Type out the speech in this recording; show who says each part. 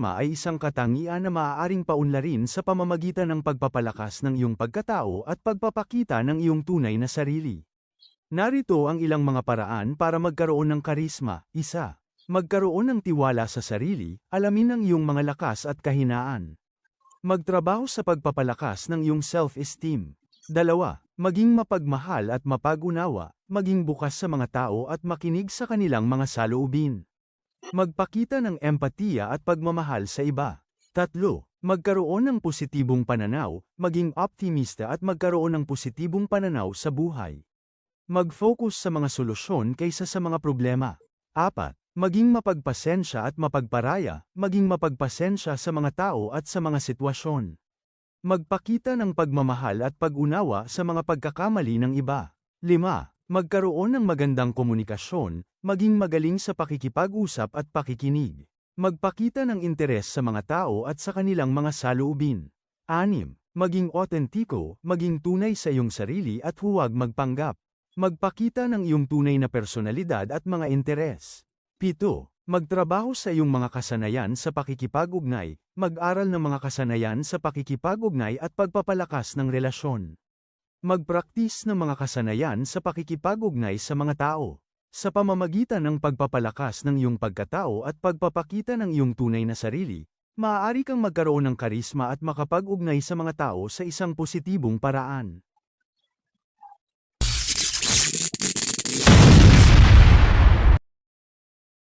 Speaker 1: karisma ay isang katangian na maaaring paunlarin sa pamamagitan ng pagpapalakas ng iyong pagkatao at pagpapakita ng iyong tunay na sarili. Narito ang ilang mga paraan para magkaroon ng karisma. Isa, magkaroon ng tiwala sa sarili, alamin ang iyong mga lakas at kahinaan. Magtrabaho sa pagpapalakas ng iyong self-esteem. Dalawa, maging mapagmahal at mapagunawa, maging bukas sa mga tao at makinig sa kanilang mga saloobin. Magpakita ng empatiya at pagmamahal sa iba. Tatlo, magkaroon ng positibong pananaw, maging optimista at magkaroon ng positibong pananaw sa buhay. Mag-focus sa mga solusyon kaysa sa mga problema. Apat, maging mapagpasensya at mapagparaya, maging mapagpasensya sa mga tao at sa mga sitwasyon. Magpakita ng pagmamahal at pag-unawa sa mga pagkakamali ng iba. 5. Magkaroon ng magandang komunikasyon, maging magaling sa pakikipag-usap at pakikinig. Magpakita ng interes sa mga tao at sa kanilang mga saloobin. 6. Maging otentiko, maging tunay sa iyong sarili at huwag magpanggap. Magpakita ng iyong tunay na personalidad at mga interes. 7. Magtrabaho sa iyong mga kasanayan sa pakikipag-ugnay, mag-aral ng mga kasanayan sa pakikipag-ugnay at pagpapalakas ng relasyon. Magpraktis ng mga kasanayan sa pakikipag-ugnay sa mga tao. Sa pamamagitan ng pagpapalakas ng iyong pagkatao at pagpapakita ng iyong tunay na sarili, maaari kang magkaroon ng karisma at makapag-ugnay sa mga tao sa isang positibong paraan.